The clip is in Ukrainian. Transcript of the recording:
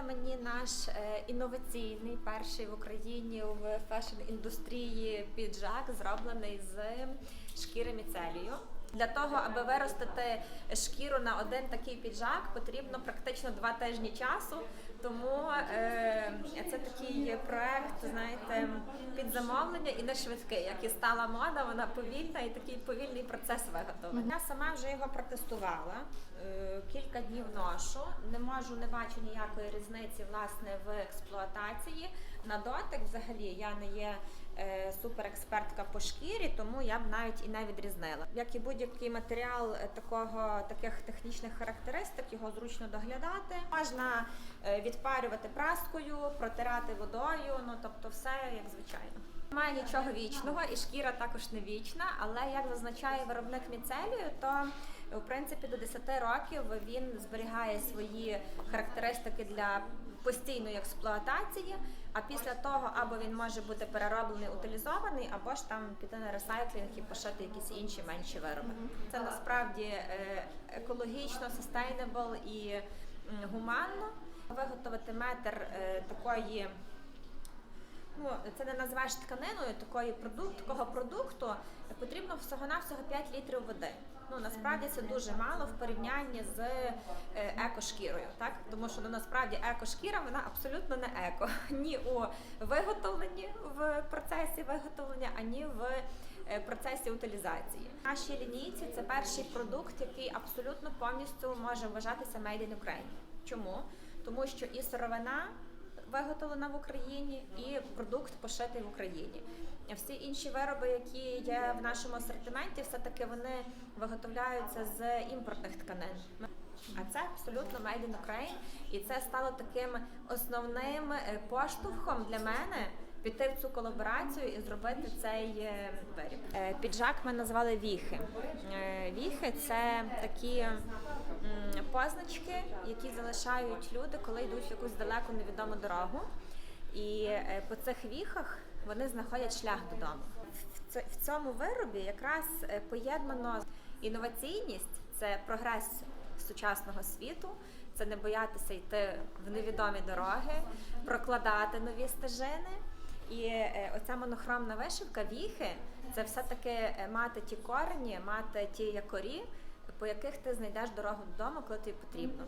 на мені наш е, інноваційний перший в Україні в фешн-індустрії піджак, зроблений з шкіри міцелію. Для того, аби виростити шкіру на один такий піджак, потрібно практично два тижні часу. Тому е, це такий проект, знаєте, під замовлення і не швидкий. Як і стала мода, вона повільна і такий повільний процес виготовлення. Я сама вже його протестувала. Е, кілька днів ношу. Не можу, не бачу ніякої різниці власне в експлуатації. На дотик взагалі я не є суперекспертка по шкірі, тому я б навіть і не відрізнила. Як і будь-який матеріал е, такого таких технічних характеристик, його зручно доглядати. Можна е, відпарювати праскою, протирати водою. Ну тобто, все як звичайно. Немає нічого вічного, і шкіра також не вічна, але як зазначає виробник міцелію, то в принципі до 10 років він зберігає свої характеристики для постійної експлуатації. А після того або він може бути перероблений, утилізований, або ж там піти на ресайклінг і пошити якісь інші менші вироби. Це насправді е, екологічно, sustainable і гуманно. Виготовити метр е, такої ну це не називаєш тканиною такої продукт, такого продукту потрібно всього навсього 5 літрів води. Ну насправді це дуже мало в порівнянні з е, екошкірою, так тому що ну, насправді екошкіра вона абсолютно не еко ні у виготовленні в процесі виготовлення, ані в е, процесі утилізації. В Нашій лінійці це перший продукт, який абсолютно повністю може вважатися made in Ukraine. Чому? Тому що і сировина виготовлена в Україні, і продукт пошитий в Україні. Всі інші вироби, які є в нашому асортименті, все таки вони виготовляються з імпортних тканин. А це абсолютно made in Ukraine, і це стало таким основним е, поштовхом для мене. Піти в цю колаборацію і зробити цей е, виріб. Е, Піджак ми назвали віхи. Е, Віхи це такі позначки, які залишають люди, коли йдуть в якусь далеку невідому дорогу. І по цих віхах вони знаходять шлях додому. В цьому виробі якраз поєднано інноваційність, це прогрес сучасного світу, це не боятися йти в невідомі дороги, прокладати нові стежини. І е, оця монохромна вишивка віхи це все-таки е, мати ті корені, мати ті якорі, по яких ти знайдеш дорогу додому, коли тобі потрібно.